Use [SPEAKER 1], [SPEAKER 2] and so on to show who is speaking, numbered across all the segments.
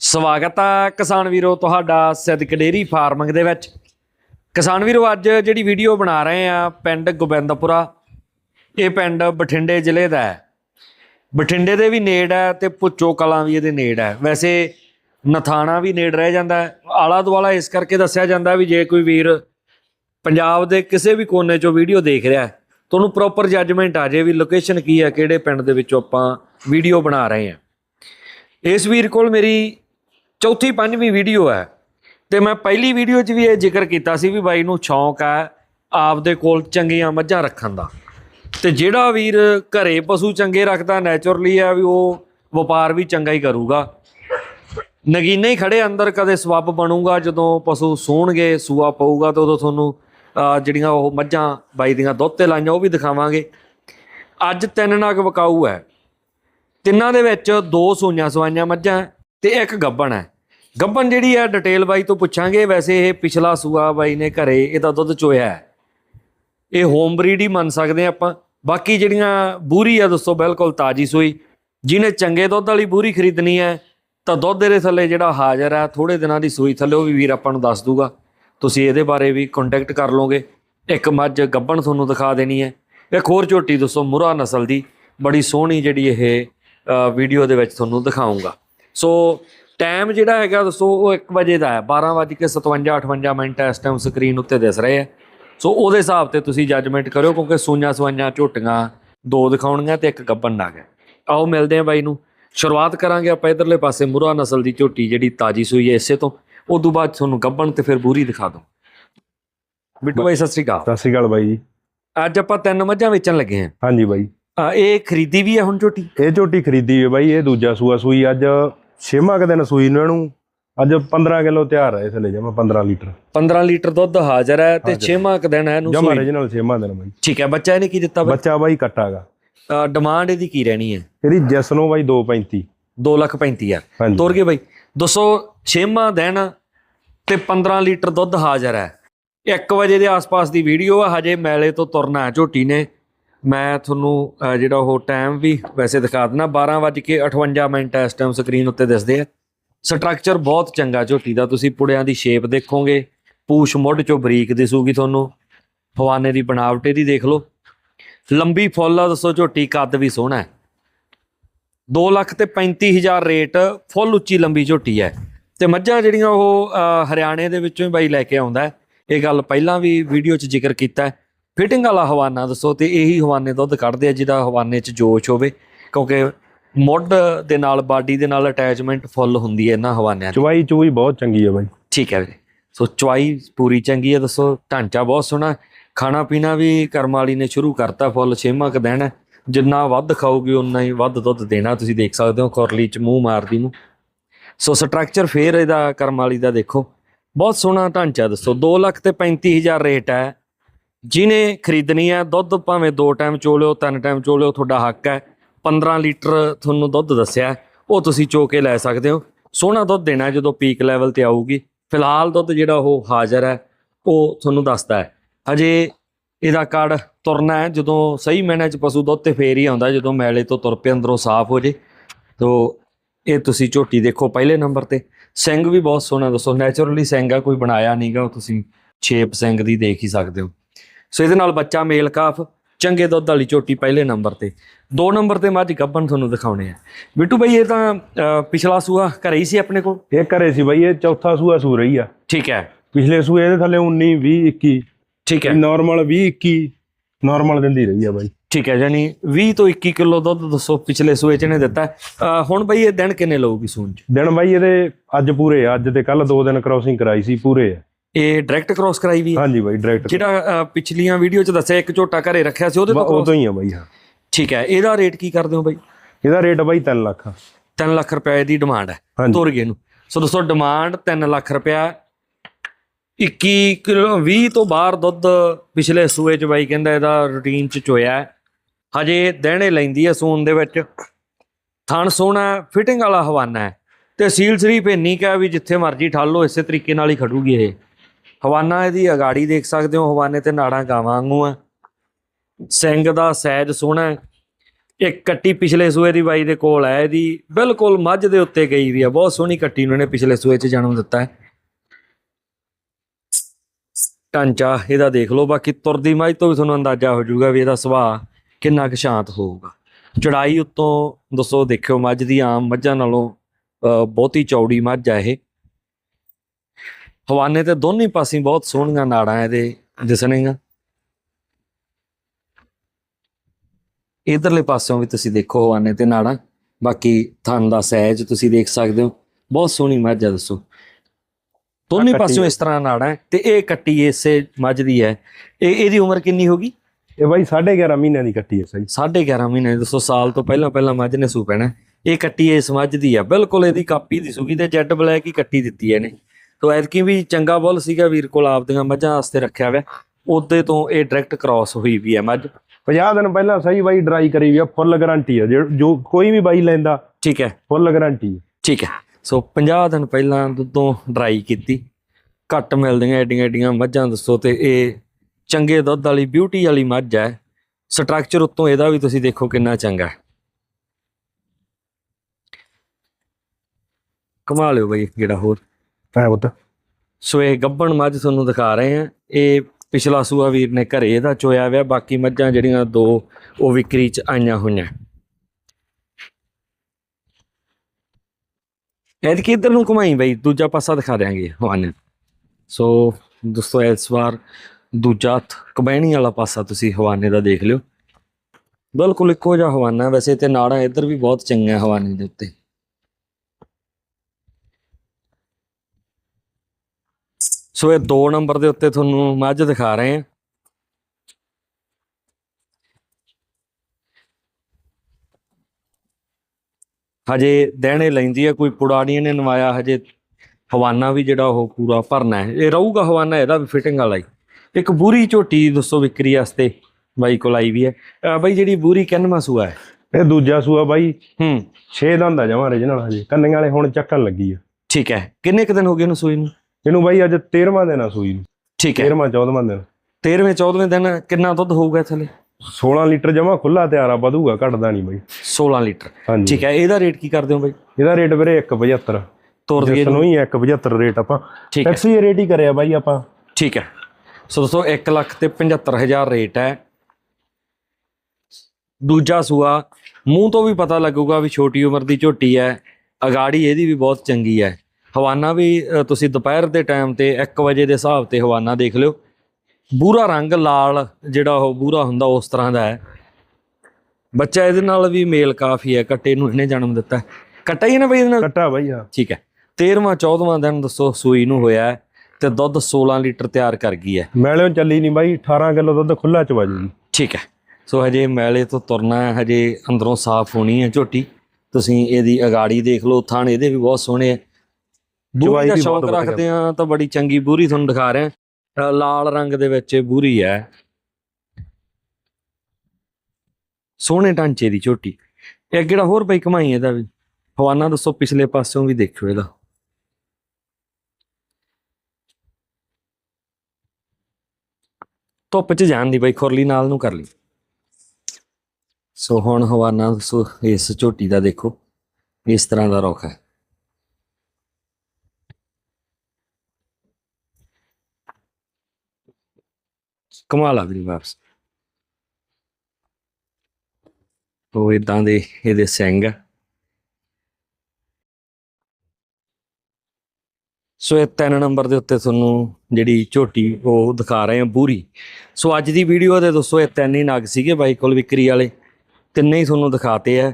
[SPEAKER 1] ਸਵਾਗਤ ਆ ਕਿਸਾਨ ਵੀਰੋ ਤੁਹਾਡਾ ਸਿੱਧਕ ਡੇਰੀ ਫਾਰਮਿੰਗ ਦੇ ਵਿੱਚ। ਕਿਸਾਨ ਵੀਰੋ, ਅੱਜ ਜਿਹੜੀ ਵੀਡੀਓ ਬਣਾ ਰਹੇ ਆ ਪਿੰਡ ਗੋਬਿੰਦਪੁਰਾ, ਇਹ ਪਿੰਡ ਬਠਿੰਡੇ ਜ਼ਿਲ੍ਹੇ ਦਾ ਹੈ। ਬਠਿੰਡੇ ਦੇ ਵੀ ਨੇੜ ਹੈ ਤੇ ਪੁੱਚੋ ਕਲਾਂ ਵੀ ਇਹਦੇ ਨੇੜ ਹੈ। ਵੈਸੇ ਨਥਾਣਾ ਵੀ ਨੇੜ ਰਹਿ ਜਾਂਦਾ ਆਲਾ ਦੁਆਲਾ ਇਸ ਕਰਕੇ ਦੱਸਿਆ ਜਾਂਦਾ ਵੀ ਜੇ ਕੋਈ ਵੀਰ ਪੰਜਾਬ ਦੇ ਕਿਸੇ ਵੀ ਕੋਨੇ 'ਚੋਂ ਵੀਡੀਓ ਦੇਖ ਰਿਹਾ ਤੁਹਾਨੂੰ ਪ੍ਰੋਪਰ ਜੱਜਮੈਂਟ ਆ ਜੇ ਵੀ ਲੋਕੇਸ਼ਨ ਕੀ ਹੈ, ਕਿਹੜੇ ਪਿੰਡ ਦੇ ਵਿੱਚੋਂ ਆਪਾਂ ਵੀਡੀਓ ਬਣਾ ਰਹੇ ਹਾਂ। ਇਸ ਵੀਰ ਕੋਲ ਮੇਰੀ ਚੌਥੀ ਪੰਜਵੀਂ ਵੀਡੀਓ ਹੈ। ਤੇ ਮੈਂ ਪਹਿਲੀ ਵੀਡੀਓ 'ਚ ਵੀ ਇਹ ਜ਼ਿਕਰ ਕੀਤਾ ਸੀ ਵੀ ਬਾਈ ਨੂੰ ਸ਼ੌਂਕ ਹੈ ਆਪਦੇ ਕੋਲ ਚੰਗੀਆਂ ਮੱਝਾਂ ਰੱਖਣ ਦਾ। ਤੇ ਜਿਹੜਾ ਵੀਰ ਘਰੇ ਪਸ਼ੂ ਚੰਗੇ ਰੱਖਦਾ ਨੇਚਰਲੀ ਆ ਵੀ ਉਹ ਵਪਾਰ ਵੀ ਚੰਗਾ ਹੀ ਕਰੂਗਾ। ਨਗੀਨੇ ਹੀ ਖੜੇ ਅੰਦਰ, ਕਦੇ ਸਵੱਬ ਬਣੂਗਾ, ਜਦੋਂ ਪਸ਼ੂ ਸੂਣਗੇ, ਸੂਆ ਪਊਗਾ, ਤਾਂ ਉਦੋਂ ਤੁਹਾਨੂੰ ਜਿਹੜੀਆਂ ਉਹ ਮੱਝਾਂ ਬਾਈ ਦੀਆਂ ਦੁੱਧ ਤੇ ਲਾਈਆਂ, ਉਹ ਵੀ ਦਿਖਾਵਾਂਗੇ। ਅੱਜ ਤਿੰਨ ਨਾਗ ਵਕਾਊ ਹੈ। ਤਿੰਨਾਂ ਦੇ ਵਿੱਚ ਦੋ ਸੂਈਆਂ ਸਵਾਈਆਂ ਮੱਝਾਂ ਤੇ ਇੱਕ ਗੱਬਣ ਹੈ। ਗੱਬਣ ਜਿਹੜੀ ਹੈ, ਡਿਟੇਲ ਬਾਈ ਤੋਂ ਪੁੱਛਾਂਗੇ। ਵੈਸੇ ਇਹ ਪਿਛਲਾ ਸੂਆ ਬਾਈ ਨੇ ਘਰੇ ਇਹਦਾ ਦੁੱਧ ਚੋਇਆ ਹੈ। ਇਹ ਹੋਮ ਬਰੀਡ ਹੀ ਮੰਨ ਸਕਦੇ ਹਾਂ ਆਪਾਂ। ਬਾਕੀ ਜਿਹੜੀਆਂ ਬੂਰੀ ਆ ਦੋਸਤੋ, ਬਿਲਕੁਲ ਤਾਜੀ ਸੂਈ। ਜਿਹਨੇ ਚੰਗੇ ਦੁੱਧ ਵਾਲੀ ਬੂਰੀ ਖਰੀਦਣੀ ਹੈ, ਤਾਂ ਦੁੱਧ ਦੇ ਥੱਲੇ ਜਿਹੜਾ ਹਾਜ਼ਰ ਹੈ ਥੋੜੇ ਦਿਨਾਂ ਦੀ ਸੂਈ ਥੱਲੇ, ਉਹ ਵੀ ਵੀਰ ਆਪਾਂ ਨੂੰ ਦੱਸ ਦੂਗਾ। ਤੁਸੀਂ ਇਹਦੇ ਬਾਰੇ ਵੀ ਕੰਟੈਕਟ ਕਰ ਲਓਗੇ। ਇੱਕ ਮੱਝ ਗੱਬਣ ਤੁਹਾਨੂੰ ਦਿਖਾ ਦੇਣੀ ਹੈ। ਇੱਕ ਹੋਰ ਝੋਟੀ ਦੋਸਤੋ, ਮੁਰਾ ਨਸਲ ਦੀ। ਬੜੀ ਸੋਹਣੀ ਜਿਹੜੀ ਇਹ ਵੀਡੀਓ ਦੇ ਵਿੱਚ ਤੁਹਾਨੂੰ ਦਿਖਾਉਂਗਾ ਸੋ ਟਾਈਮ ਜਿਹੜਾ ਹੈਗਾ ਦੋਸਤੋ ਉਹ 1 ਵਜੇ ਦਾ ਹੈ। 12:57 58 ਮਿੰਟ ਇਸ ਟਾਈਮ ਸਕਰੀਨ ਉੱਤੇ ਦਿਸ ਰਹੇ ਆ ਸੋ ਉਹਦੇ ਹਿਸਾਬ ਤੇ ਤੁਸੀਂ ਜੱਜਮੈਂਟ ਕਰਿਓ ਕਿਉਂਕਿ ਸੂਈਆਂ ਸਵਾਈਆਂ ਝੋਟੀਆਂ ਦੋ ਦਿਖਾਉਣੀਆਂ ਤੇ ਇੱਕ ਗੱਬਣ ਨਾ ਹੈ ਆਓ ਮਿਲਦੇ ਆ ਬਾਈ ਨੂੰ। ਸ਼ੁਰੂਆਤ ਕਰਾਂਗੇ ਆਪਾਂ ਇਧਰਲੇ ਪਾਸੇ ਮੁਰਾ ਨਸਲ ਦੀ ਝੋਟੀ ਜਿਹੜੀ ਤਾਜੀ ਸੂਈ ਹੈ ਇਸੇ ਤੋਂ। ਉਸ ਤੋਂ ਬਾਅਦ ਤੁਹਾਨੂੰ ਗੱਬਣ ਤੇ ਫਿਰ ਬੂਰੀ ਦਿਖਾ ਦੂੰ ਬਿੱਟੂ ਬਾਈ ਸਤਿ ਸ੍ਰੀ ਅਕਾਲ।
[SPEAKER 2] ਸਤਿ ਸ਼੍ਰੀ ਅਕਾਲ ਬਾਈ ਜੀ।
[SPEAKER 1] ਅੱਜ ਆਪਾਂ ਤਿੰਨ ਮੱਝਾਂ ਵੇਚਣ ਲੱਗੇ ਹਾਂ।
[SPEAKER 2] ਹਾਂਜੀ ਬਾਈ।
[SPEAKER 1] ਇਹ ਖਰੀਦੀ ਵੀ ਹੈ ਹੁਣ ਝੋਟੀ?
[SPEAKER 2] ਇਹ ਝੋਟੀ ਖਰੀਦੀ ਹੈ ਬਾਈ ਇਹ ਦੂਜਾ ਸੂਆ ਸੂਈ ਅੱਜ ਛੇਵਾਂ ਕੁ ਦਿਨ ਸੂਈ ਨੂੰ ਇਹਨੂੰ। ਅੱਜ 15 ਕਿਲੋ ਤਿਆਰ ਹੈ ਥੱਲੇ ਜਮਾ 15 ਲੀਟਰ।
[SPEAKER 1] 15 ਲੀਟਰ ਦੁੱਧ ਹਾਜ਼ਰ ਹੈ ਤੇ
[SPEAKER 2] ਹਾਜ਼ਰ।
[SPEAKER 1] 6ਵਾਂ ਕ ਦਿਨ ਹੈ ਇਹਨੂੰ
[SPEAKER 2] ਜਮਾ
[SPEAKER 1] ਸੂਈ।
[SPEAKER 2] origignal ਛੇਵਾਂ ਦਿਨ ਬਾਈ।
[SPEAKER 1] ਠੀਕ ਹੈ ਬੱਚਾ ਇਹਨੇ ਕੀ ਦਿੱਤਾ
[SPEAKER 2] ਬੱਚਾ ਬਾਈ ਕੱਟਾਗਾ।
[SPEAKER 1] ਡਿਮਾਂਡ ਇਹਦੀ ਕੀ ਰਹਿਣੀ ਹੈ?
[SPEAKER 2] ਇਹਦੀ ਜੈਸਨੋ ਬਾਈ 235
[SPEAKER 1] 2 ਲੱਖ 35000
[SPEAKER 2] ਹਾਂਜੀ।
[SPEAKER 1] ਤੋਰ ਗਏ ਬਾਈ। ਦੱਸੋ 6ਵਾਂ ਦਿਨ ਤੇ 15 ਲੀਟਰ ਦੁੱਧ ਹਾਜ਼ਰ ਹੈ। 1 ਵਜੇ ਦੇ ਆਸ-ਪਾਸ ਦੀ ਵੀਡੀਓ ਆ ਹਜੇ ਮੈਲੇ ਤੋਂ ਤੁਰਨਾ ਹੈ ਝੋਟੀ ਨੇ। ਮੈਂ ਤੁਹਾਨੂੰ ਜਿਹੜਾ ਉਹ ਟਾਈਮ ਵੀ ਵੈਸੇ ਦਿਖਾ ਦਿੰਦਾ 12:58 ਮਿੰਟ ਇਸ ਟਾਈਮ ਸਕਰੀਨ ਉੱਤੇ ਦਿਸਦੇ ਆ। ਸਟਰਕਚਰ ਬਹੁਤ ਚੰਗਾ ਝੋਟੀ ਦਾ, ਤੁਸੀਂ ਪੁੜਿਆਂ ਦੀ ਸ਼ੇਪ ਦੇਖੋਗੇ, ਪੂਛ ਮੁੱਢ ਚੋਂ ਬਰੀਕ ਦਿਸੂਗੀ ਤੁਹਾਨੂੰ, ਫਵਾਨੇ ਦੀ ਬਣਾਵਟ ਇਹਦੀ ਦੇਖ ਲਓ। ਲੰਬੀ ਫੁੱਲ ਆ, ਦੱਸੋ ਝੋਟੀ ਕੱਦ ਵੀ ਸੋਹਣਾ ਹੈ। 2 ਲੱਖ ਤੇ 35000 ਰੇਟ, ਫੁੱਲ ਉੱਚੀ ਲੰਬੀ ਝੋਟੀ ਹੈ। ਤੇ ਮੱਝਾਂ ਜਿਹੜੀਆਂ ਉਹ ਹਰਿਆਣੇ ਦੇ ਵਿੱਚੋਂ ਹੀ ਬਾਈ ਲੈ ਕੇ ਆਉਂਦਾ ਇਹ ਗੱਲ ਪਹਿਲਾਂ ਵੀ ਵੀਡੀਓ 'ਚ ਜ਼ਿਕਰ ਕੀਤਾ ਹੈ। ਫਿਟਿੰਗ ਵਾਲਾ ਹਵਾਨਾ ਦੱਸੋ ਤੇ ਇਹੀ ਹਵਾਨੇ ਦੁੱਧ ਕੱਢਦੇ ਆ ਜਿਹਦਾ ਹਵਾਨੇ 'ਚ ਜੋਸ਼ ਹੋਵੇ ਕਿਉਂਕਿ ਮੁੱਢ ਦੇ ਨਾਲ ਬਾਡੀ ਦੇ ਨਾਲ ਅਟੈਚਮੈਂਟ ਫੁੱਲ ਹੁੰਦੀ ਹੈ ਇਹਨਾਂ ਹਵਾਨਿਆਂ ਦੀ।
[SPEAKER 2] ਚਵਾਈ ਚੂਈ ਬਹੁਤ ਚੰਗੀ ਹੈ ਬਾਈ।
[SPEAKER 1] ਠੀਕ ਹੈ ਵੀਰੇ। ਸੋ ਚੁਆਈ ਪੂਰੀ ਚੰਗੀ ਹੈ ਦੱਸੋ ਢਾਂਚਾ ਬਹੁਤ ਸੋਹਣਾ ਖਾਣਾ ਪੀਣਾ ਵੀ ਕਰਮ ਵਾਲੀ ਨੇ ਸ਼ੁਰੂ ਕਰਤਾ ਫੁੱਲ ਛੇਵਾਂ ਕ ਦੇਣਾ ਜਿੰਨਾ ਵੱਧ ਖਾਓਗੇ ਉਨਾ ਹੀ ਵੱਧ ਦੁੱਧ ਦੇਣਾ ਤੁਸੀਂ ਦੇਖ ਸਕਦੇ ਹੋ ਖੁਰਲੀ ਚ ਮੂੰਹ ਮਾਰਦੀ ਨੂੰ। ਸੋ ਸਟਰਕਚਰ ਫੇਰ ਇਹਦਾ ਕਰਮ ਵਾਲੀ ਦਾ ਦੇਖੋ ਬਹੁਤ ਸੋਹਣਾ ਢਾਂਚਾ ਦੱਸੋ 2 ਲੱਖ ਤੇ 35000 ਰੇਟ ਹੈ ਜਿਹਨੇ ਖਰੀਦਣੀ ਹੈ, ਦੁੱਧ ਭਾਵੇਂ ਦੋ ਟਾਈਮ ਚੋਲਿਓ ਤਿੰਨ ਟਾਈਮ ਚੋਲਿਓ ਤੁਹਾਡਾ ਹੱਕ ਹੈ। 15 ਲੀਟਰ ਤੁਹਾਨੂੰ ਦੁੱਧ ਦੱਸਿਆ ਉਹ ਤੁਸੀਂ ਚੋ ਕੇ ਲੈ ਸਕਦੇ ਹੋ। ਸੋਹਣਾ ਦੁੱਧ ਦੇਣਾ ਜਦੋਂ ਪੀਕ ਲੈਵਲ ਤੇ ਆਊਗੀ। ਫਿਲਹਾਲ ਦੁੱਧ ਜਿਹੜਾ ਉਹ ਹਾਜ਼ਰ ਹੈ, ਉਹ ਤੁਹਾਨੂੰ ਦੱਸਦਾ ਹੈ। ਹਜੇ ਇਹਦਾ ਕਾਰਡ ਤੁਰਨਾ ਹੈ। ਜਦੋਂ ਸਹੀ ਮੈਨੇ ਚ ਪਸ਼ੂ ਦੁੱਧ ਤੇ ਫੇਰ ਹੀ ਆਉਂਦਾ ਜਦੋਂ ਮੈਲੇ ਤੋਂ ਤੁਰ ਪਏ, ਅੰਦਰੋਂ ਸਾਫ਼ ਹੋ ਜੇ। ਤੋ ਇਹ ਤੁਸੀਂ ਝੋਟੀ ਦੇਖੋ ਪਹਿਲੇ ਨੰਬਰ ਤੇ। ਸਿੰਘ ਵੀ ਬਹੁਤ ਸੋਹਣਾ, ਦੱਸੋ। ਨੇਚਰਲੀ ਸਿੰਘ ਆ, ਕੋਈ ਬਣਾਇਆ ਨਹੀਂਗਾ ਉਹ ਤੁਸੀਂ ਛੇਪ ਸਿੰਘ ਦੀ ਦੇਖ ਹੀ ਸਕਦੇ ਹੋ। ਸੋ ਇਹਦੇ ਨਾਲ ਬੱਚਾ ਮੇਲ ਕਾਫ ਚੰਗੇ ਦੁੱਧ ਵਾਲੀ ਝੋਟੀ ਪਹਿਲੇ ਨੰਬਰ ਤੇ। ਦੋ ਨੰਬਰ ਤੇ ਮੱਝ ਗੱਬਣ ਤੁਹਾਨੂੰ ਦਿਖਾਉਣੇ ਆ। ਬਿੱਟੂ ਭਾਈ ਇਹ ਤਾਂ ਪਿਛਲਾ ਸੂਆ ਘਰੇ ਹੀ ਸੀ ਆਪਣੇ ਕੋਲ?
[SPEAKER 2] ਇਹ ਘਰੇ ਸੀ ਬਾਈ ਇਹ ਚੌਥਾ ਸੂਆ ਸੂ ਰਹੀ ਆ।
[SPEAKER 1] ਠੀਕ ਹੈ।
[SPEAKER 2] ਪਿਛਲੇ ਸੂਏ ਇਹਦੇ ਥੱਲੇ 19 20 21
[SPEAKER 1] ਠੀਕ ਹੈ।
[SPEAKER 2] ਨਾਰਮਲ 20 21 ਨਾਰਮਲ ਦਿੰਦੀ ਰਹੀ ਆ ਬਾਈ।
[SPEAKER 1] ਠੀਕ ਹੈ ਯਾਨੀ 20 ਤੋਂ 21 ਕਿਲੋ ਦੁੱਧ ਦੱਸੋ ਪਿਛਲੇ ਸੂਏ ਚ ਨੇ ਦਿੱਤਾ। ਹੁਣ ਬਈ ਇਹ ਦਿਨ ਕਿੰਨੇ ਲਊਗੀ ਸੂਣ ਚ?
[SPEAKER 2] ਦਿਨ ਬਾਈ ਇਹਦੇ ਅੱਜ ਪੂਰੇ ਆ ਅੱਜ ਤੇ ਕੱਲ ਦੋ ਦਿਨ ਕ੍ਰਾਸਿੰਗ ਕਰਾਈ ਸੀ ਪੂਰੇ ਆ।
[SPEAKER 1] ਇਹ ਡਾਇਰੈਕਟ ਕ੍ਰੋਸ ਕਰਾਈ ਵੀ ਹੈ?
[SPEAKER 2] ਹਾਂਜੀ ਬਾਈ ਡਾਇਰੈਕਟ
[SPEAKER 1] ਜਿਹੜਾ ਪਿਛਲੀਆਂ ਵੀਡੀਓ ਚ ਦੱਸਿਆ ਇੱਕ ਝੋਟਾ ਘਰੇ ਰੱਖਿਆ ਸੀ ਉਹਦੇ ਤੋਂ
[SPEAKER 2] ਉਹ ਤੋਂ ਹੀ ਆ ਬਾਈ ਹਾਂ।
[SPEAKER 1] ਠੀਕ ਹੈ ਇਹਦਾ ਰੇਟ ਕੀ ਕਰਦੇ ਹੋ ਬਈ?
[SPEAKER 2] ਇਹਦਾ ਰੇਟ ਬਾਈ 3 ਲੱਖ ਆ।
[SPEAKER 1] 3 ਲੱਖ ਰੁਪਏ ਦੀ ਡਿਮਾਂਡ ਹੈ ਤੋਰ ਗਏ ਨੂੰ ਸੋ ਦੋਸਤੋ ਡਿਮਾਂਡ 3 ਲੱਖ ਰੁਪਇਆ। 21 ਕਿਲੋ 20 ਤੋਂ ਬਾਹਰ ਦੁੱਧ ਪਿਛਲੇ ਸੂਏ ਚ ਬਾਈ ਕਹਿੰਦਾ ਇਹਦਾ ਰੂਟੀਨ ਚ ਚੋਇਆ ਹੈ। ਹਜੇ ਦੇਣੇ ਲੈਂਦੀ ਹੈ ਸੂਨ ਦੇ ਵਿੱਚ। ਥਣ ਸੋਹਣਾ ਫਿਟਿੰਗ ਵਾਲਾ ਹਵਾਨਾ ਹੈ। ਤੇ ਸੀਲ ਸ਼ਰੀਫ ਇੰਨੀ ਕਾ ਵੀ ਜਿੱਥੇ ਮਰਜ਼ੀ ਠਾਲੋ ਇਸੇ ਤਰੀਕੇ ਨਾਲ ਹੀ ਖੜੂਗੀ ਇਹ। ਹਵਾਨਾ ਇਹਦੀ ਅਗਾੜੀ ਦੇਖ ਸਕਦੇ ਹੋ, ਹਵਾਨੇ ਤੇ ਨਾੜਾਂ ਗਾਵਾਂ ਵਾਂਗੂ ਆ। ਸਿੰਘ ਦਾ ਸਹਿਜ ਸੋਹਣਾ ਇੱਕ ਕੱਟੀ ਪਿਛਲੇ ਸੂਏ ਦੀ ਬਾਈ ਦੇ ਕੋਲ ਹੈ ਇਹਦੀ, ਬਿਲਕੁਲ ਮੱਝ ਦੇ ਉੱਤੇ ਗਈ ਵੀ ਆ। ਬਹੁਤ ਸੋਹਣੀ ਕੱਟੀ ਉਹਨਾਂ ਨੇ ਪਿਛਲੇ ਸੂਏ 'ਚ ਜਨਮ ਦਿੱਤਾ ਹੈ। ਢਾਂਚਾ ਇਹਦਾ ਦੇਖ ਲਓ, ਬਾਕੀ ਤੁਰਦੀ ਮੱਝ ਤੋਂ ਵੀ ਤੁਹਾਨੂੰ ਅੰਦਾਜ਼ਾ ਹੋ ਜਾਊਗਾ ਵੀ ਇਹਦਾ ਸੁਭਾਅ ਕਿੰਨਾ ਕੁ ਸ਼ਾਂਤ ਹੋਊਗਾ। ਚੜਾਈ ਉੱਤੋਂ ਦੱਸੋ, ਦੇਖਿਓ ਮੱਝ ਦੀ ਆਮ ਮੱਝਾਂ ਨਾਲੋਂ ਬਹੁਤੀ ਚੌੜੀ ਮੱਝ ਆ ਇਹ। ਹਵਾਨੇ ਤੇ ਦੋਨੇ ਪਾਸੇ ਬਹੁਤ ਸੋਹਣੀਆਂ ਨਾੜਾਂ ਇਹਦੇ ਦਿਸਣਗੀਆਂ। ਇਧਰਲੇ ਪਾਸਿਓਂ ਵੀ ਤੁਸੀਂ ਦੇਖੋ ਹਵਾਨੇ ਤੇ ਨਾੜਾਂ ਬਾਕੀ ਥਣ ਦਾ ਸਹਿਜ ਤੁਸੀਂ ਦੇਖ ਸਕਦੇ ਹੋ। ਬਹੁਤ ਸੋਹਣੀ ਮੱਝ ਆ ਦੱਸੋ। ਦੋਨੇ ਪਾਸਿਓਂ ਇਸ ਤਰ੍ਹਾਂ ਨਾੜਾਂ ਤੇ ਇਹ ਕੱਟੀ ਇਸੇ ਮੱਝ ਦੀ ਹੈ। ਇਹ ਇਹਦੀ ਉਮਰ ਕਿੰਨੀ ਹੋਗੀ
[SPEAKER 2] ਇਹ ਬਾਈ 11.5 ਮਹੀਨਿਆਂ ਦੀ ਕੱਟੀ ਹੈ ਸਹੀ
[SPEAKER 1] 11.5 ਮਹੀਨੇ ਦੱਸੋ ਸਾਲ ਤੋਂ ਪਹਿਲਾਂ ਪਹਿਲਾਂ ਮੱਝ ਨੇ ਸੂ ਪੈਣਾ ਇਹ ਕੱਟੀ ਇਸ ਮੱਝ ਦੀ ਆ ਬਿਲਕੁਲ ਇਹਦੀ ਕਾਪੀ ਦੀ ਸੂਗੀ ਤੇ ਜੈਡ ਬਲੈਕ ਹੀ ਕੱਟੀ ਦਿੱਤੀ ਹੈ ਇਹਨੇ। ਤੋ ਐਤਕੀ ਵੀ ਚੰਗਾ ਬੁੱਲ ਸੀਗਾ ਵੀਰ ਕੋਲ ਆਪਦੀਆਂ ਮੱਝਾਂ ਵਾਸਤੇ ਰੱਖਿਆ ਹੋਇਆ। ਉਹਦੇ ਤੋਂ ਇਹ ਡਾਇਰੈਕਟ ਕ੍ਰਾਸ ਹੋਈ ਵੀ ਹੈ ਮੱਝ।
[SPEAKER 2] 50 ਦਿਨ ਪਹਿਲਾਂ ਸਹੀ ਬਾਈ ਡਰਾਈ ਕਰੀ ਵੀ ਆ ਫੁੱਲ ਗਾਰੰਟੀ ਆ। ਜੋ ਕੋਈ ਵੀ ਬਾਈ ਲੈਂਦਾ
[SPEAKER 1] ਠੀਕ ਹੈ।
[SPEAKER 2] ਫੁੱਲ ਗਾਰੰਟੀ
[SPEAKER 1] ਠੀਕ ਹੈ। ਸੋ 50 ਦਿਨ ਪਹਿਲਾਂ ਦੁੱਧੋਂ ਡਰਾਈ ਕੀਤੀ। ਘੱਟ ਮਿਲਦੀਆਂ ਐਡੀਆਂ ਐਡੀਆਂ ਮੱਝਾਂ ਦੱਸੋ ਤੇ ਇਹ ਚੰਗੇ ਦੁੱਧ ਵਾਲੀ ਬਿਊਟੀ ਵਾਲੀ ਮੱਝ ਹੈ। ਸਟਰਕਚਰ ਉੱਤੋਂ ਇਹਦਾ ਵੀ ਤੁਸੀਂ ਦੇਖੋ ਕਿੰਨਾ ਚੰਗਾ ਹੈ। ਕਮਾ ਲਿਓ ਬਈ ਜਿਹੜਾ ਹੋਰ।
[SPEAKER 2] ਐ ਪੁੱਤ।
[SPEAKER 1] ਸੋ ਇਹ ਗੱਬਣ ਮੱਝ ਤੁਹਾਨੂੰ ਦਿਖਾ ਰਹੇ ਆ ਇਹ ਪਿਛਲਾ ਸੂਆ ਵੀਰ ਨੇ ਘਰੇ ਇਹਦਾ ਚੋਇਆ ਹੋਇਆ। ਬਾਕੀ ਮੱਝਾਂ ਜਿਹੜੀਆਂ ਦੋ ਉਹ ਵਿਕਰੀ ਚ ਆਈਆਂ ਹੋਈਆਂ। ਐਤਕੀ ਇੱਧਰ ਨੂੰ ਘੁਮਾਈ ਬਈ, ਦੂਜਾ ਪਾਸਾ ਦਿਖਾ ਦਿਆਂਗੇ ਹਵਾਨੇ। ਸੋ ਦੋਸਤੋ, ਇਸ ਵਾਰ ਦੂਜਾ ਹੱਥ ਕਬੈਣੀ ਵਾਲਾ ਪਾਸਾ ਤੁਸੀਂ ਹਵਾਨੇ ਦਾ ਦੇਖ ਲਿਓ। ਬਿਲਕੁਲ ਇੱਕੋ ਜਿਹਾ ਹਵਾਨਾ। ਵੈਸੇ ਤੇ ਨਾੜਾਂ ਇੱਧਰ ਵੀ ਬਹੁਤ ਚੰਗੀਆਂ ਹਵਾਨੇ ਦੇ ਉੱਤੇ। ਸੋ ਇਹ 2 ਨੰਬਰ ਦੇ ਉੱਤੇ ਤੁਹਾਨੂੰ ਮੱਝ ਦਿਖਾ ਰਹੇ ਹਾਂ। ਹਜੇ ਦੇਣੇ ਲੈਂਦੀ ਹੈ ਕੋਈ ਪੁੜਾਣੀ ਨੇ ਨਵਾਇਆ ਹਜੇ ਹਵਾਨਾ ਵੀ ਜਿਹੜਾ ਉਹ ਪੂਰਾ ਭਰਨਾ ਹੈ। ਇਹ ਰਹੂਗਾ ਹਵਾਨਾ ਇਹਦਾ ਵੀ ਫਿਟਿੰਗ ਵਾਲਾ ਹੀ। ਇੱਕ ਬੂਰੀ ਝੋਟੀ ਦੱਸੋ ਵਿਕਰੀ ਵਾਸਤੇ ਬਾਈ ਕੋਲ ਆਈ ਵੀ ਹੈ। ਬਾਈ ਜਿਹੜੀ ਬੂਰੀ ਕਿੰਨਵਾਂ ਸੂਆ ਹੈ?
[SPEAKER 2] ਇਹ ਦੂਜਾ ਸੂਆ ਬਾਈ।
[SPEAKER 1] ਹੂੰ।
[SPEAKER 2] 6 ਦਾ ਹੁੰਦਾ ਜਮਾ origignal ਹਜੇ। ਕੰਨੀਆਂ ਵਾਲੇ ਹੁਣ ਚੱਕਣ ਲੱਗੀ ਆ।
[SPEAKER 1] ਠੀਕ ਹੈ। ਕਿੰਨੇ ਕੁ ਦਿਨ ਹੋ ਗਏ ਇਹਨੂੰ ਸੂਈ ਨੂੰ?
[SPEAKER 2] ਇਹਨੂੰ ਬਾਈ ਅੱਜ 13ਵਾਂ ਦਿਨ ਆ ਸੂਈ ਨੂੰ।
[SPEAKER 1] ਠੀਕ ਹੈ।
[SPEAKER 2] 13ਵਾਂ 14ਵਾਂ ਦਿਨ।
[SPEAKER 1] 13ਵੇਂ 14ਵੇਂ ਦਿਨ ਕਿੰਨਾ ਦੁੱਧ ਹੋਊਗਾ ਥੱਲੇ
[SPEAKER 2] 16 ਲੀਟਰ ਜਮਾ ਖੁੱਲਾ ਤਿਆਰ ਆ ਵਧੂਗਾ ਘਟਦਾ ਨਹੀਂ ਬਾਈ।
[SPEAKER 1] 16 ਲੀਟਰ। ਠੀਕ ਹੈ ਇਹਦਾ ਰੇਟ ਕੀ ਕਰਦੇ ਹੋ ਬਾਈ?
[SPEAKER 2] ਇਹਦਾ ਰੇਟ ਵੀਰੇ 175
[SPEAKER 1] ਤੋਰ ਦਈਏ
[SPEAKER 2] ਜਿਸ ਨੂੰ ਹੀ 175 ਰੇਟ ਆਪਾਂ।
[SPEAKER 1] ਹੀ।
[SPEAKER 2] ਰੇਟ ਹੀ ਕਰਿਆ ਬਾਈ ਆਪਾਂ।
[SPEAKER 1] ਠੀਕ ਹੈ। ਸੋ ਦੋਸਤੋ 1 ਲੱਖ ਤੇ 75000 ਰੇਟ ਹੈ। ਦੂਜਾ ਸੂਆ ਮੂੰਹ ਤੋਂ ਵੀ ਪਤਾ ਲੱਗੂਗਾ ਵੀ ਛੋਟੀ ਉਮਰ ਦੀ ਝੋਟੀ ਹੈ। ਅਗਾੜੀ ਇਹਦੀ ਵੀ ਬਹੁਤ ਚੰਗੀ ਹੈ। ਹਵਾਨਾ ਵੀ ਤੁਸੀਂ ਦੁਪਹਿਰ ਦੇ ਟਾਈਮ ਤੇ 1 ਵਜੇ ਦੇ ਹਿਸਾਬ ਤੇ ਹਵਾਨਾ ਦੇਖ ਲਿਓ। ਬੂਰਾ ਰੰਗ ਲਾਲ ਜਿਹੜਾ ਉਹ ਬੂਰਾ ਹੁੰਦਾ ਉਸ ਤਰ੍ਹਾਂ ਦਾ ਹੈ। ਬੱਚਾ ਇਹਦੇ ਨਾਲ ਵੀ ਮੇਲ ਕਾਫੀ ਹੈ ਕੱਟੇ ਨੂੰ ਇਹਨੇ ਜਨਮ ਦਿੱਤਾ ਹੈ। ਕੱਟਾ ਹੀ ਹੈ ਨਾ ਬਈ ਇਹਦੇ ਨਾਲ?
[SPEAKER 2] ਕੱਟਾ ਬਾਈ ਆ
[SPEAKER 1] ਠੀਕ ਹੈ। 13ਵਾਂ 14ਵਾਂ ਦਿਨ ਦੱਸੋ ਸੂਈ ਨੂੰ ਹੋਇਆ ਹੈ ਤੇ ਦੁੱਧ 16 ਲੀਟਰ ਤਿਆਰ ਕਰ ਗਈ ਹੈ।
[SPEAKER 2] ਮੈਲਿਓ ਚੱਲੀ ਨਹੀਂ ਬਾਈ 18 ਕਿਲੋ ਦੁੱਧ ਖੁੱਲਾ ਚਵਾ ਜੂਗੀ
[SPEAKER 1] ਠੀਕ ਹੈ। ਸੋ ਹਜੇ ਮੈਲੇ ਤੋਂ ਤੁਰਨਾ ਹੈ ਹਜੇ ਅੰਦਰੋਂ ਸਾਫ਼ ਹੋਣੀ ਹੈ ਝੋਟੀ। ਤੁਸੀਂ ਇਹਦੀ ਅਗਾੜੀ ਦੇਖ ਲਓ ਥਣ ਇਹਦੇ ਵੀ ਬਹੁਤ ਸੋਹਣੇ ਆ ਬੂਰੀ ਦਾ ਸ਼ੌਕ। ਰੱਖਦੇ ਆ ਤਾਂ ਬੜੀ ਚੰਗੀ ਬੂਰੀ ਤੁਹਾਨੂੰ ਦਿਖਾ ਰਿਹਾ। ਅ, ਲਾਲ ਰੰਗ ਦੇ ਵਿੱਚ ਬੂਰੀ ਹੈ। ਸੋਹਣੇ ਢਾਂਚੇ ਦੀ ਝੋਟੀ ਇਹ ਜਿਹੜਾ ਹੋਰ ਬਈ ਕਮਾਈ ਇਹਦਾ ਵੀ? ਹਵਾਨਾ ਦੱਸੋ ਪਿਛਲੇ ਪਾਸਿਓਂ ਵੀ ਦੇਖਿਓ ਇਹਦਾ। ਧੁੱਪ 'ਚ ਜਾਣ ਦੀ ਬਈ ਖੁਰਲੀ ਨਾਲ ਨੂੰ ਕਰ ਲਈ। ਸੋ ਹੁਣ ਹਵਾਨਾ ਦੱਸੋ ਇਸ ਝੋਟੀ ਦਾ ਦੇਖੋ ਇਸ ਤਰ੍ਹਾਂ ਦਾ ਰੁੱਖ ਹੈ। ਕਮਾਲ ਆ ਵੀ ਵਾਪਸ ਉਹ ਇਦਾਂ ਦੇ ਇਹਦੇ ਸਿੰਘ ਆ ਸੋ ਇਹ ਤਿੰਨ ਨੰਬਰ ਦੇ ਉੱਤੇ ਤੁਹਾਨੂੰ ਜਿਹੜੀ ਝੋਟੀ ਉਹ ਦਿਖਾ ਰਹੇ ਆ ਬੂਰੀ। ਸੋ ਅੱਜ ਦੀ ਵੀਡੀਓ ਦੇ ਦੋਸਤੋ, ਇਹ ਤਿੰਨ ਹੀ ਨਗ ਸੀਗੇ ਬਾਈ ਕੋਲ ਵਿਕਰੀ ਵਾਲੇ। ਤਿੰਨੇ ਹੀ ਤੁਹਾਨੂੰ ਦਿਖਾਤੇ ਆ।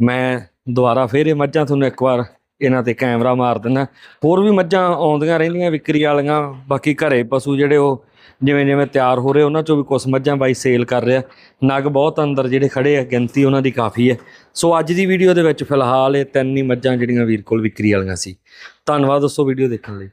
[SPEAKER 1] ਮੈਂ ਦੁਬਾਰਾ ਫੇਰ ਇਹ ਮੱਝਾਂ ਤੁਹਾਨੂੰ ਇੱਕ ਵਾਰ ਇਹਨਾਂ ਤੇ ਕੈਮਰਾ ਮਾਰ ਦਿੰਦਾ। ਹੋਰ ਵੀ ਮੱਝਾਂ ਆਉਂਦੀਆਂ ਰਹਿੰਦੀਆਂ ਵਿਕਰੀ ਵਾਲੀਆਂ, ਬਾਕੀ ਘਰੇ ਪਸ਼ੂ ਜਿਹੜੇ ਉਹ ਜਿਵੇਂ ਜਿਵੇਂ ਤਿਆਰ ਹੋ ਰਹੇ, ਉਹਨਾਂ ਚੋਂ ਵੀ ਕੁਝ ਮੱਝਾਂ ਬਾਈ ਸੇਲ ਕਰ ਰਿਹਾ। ਨਗ ਬਹੁਤ ਅੰਦਰ ਜਿਹੜੇ ਖੜੇ ਆ, ਗਿਣਤੀ ਉਹਨਾਂ ਦੀ ਕਾਫੀ ਹੈ। ਸੋ ਅੱਜ ਦੀ ਵੀਡੀਓ ਦੇ ਵਿੱਚ ਫਿਲਹਾਲ ਇਹ ਤਿੰਨ ਹੀ ਮੱਝਾਂ ਜਿਹੜੀਆਂ ਵੀਰ ਕੋਲ ਵਿਕਰੀ ਵਾਲੀਆਂ ਸੀ। ਧੰਨਵਾਦ ਦੋਸਤੋ ਵੀਡੀਓ ਦੇਖਣ ਲਈ।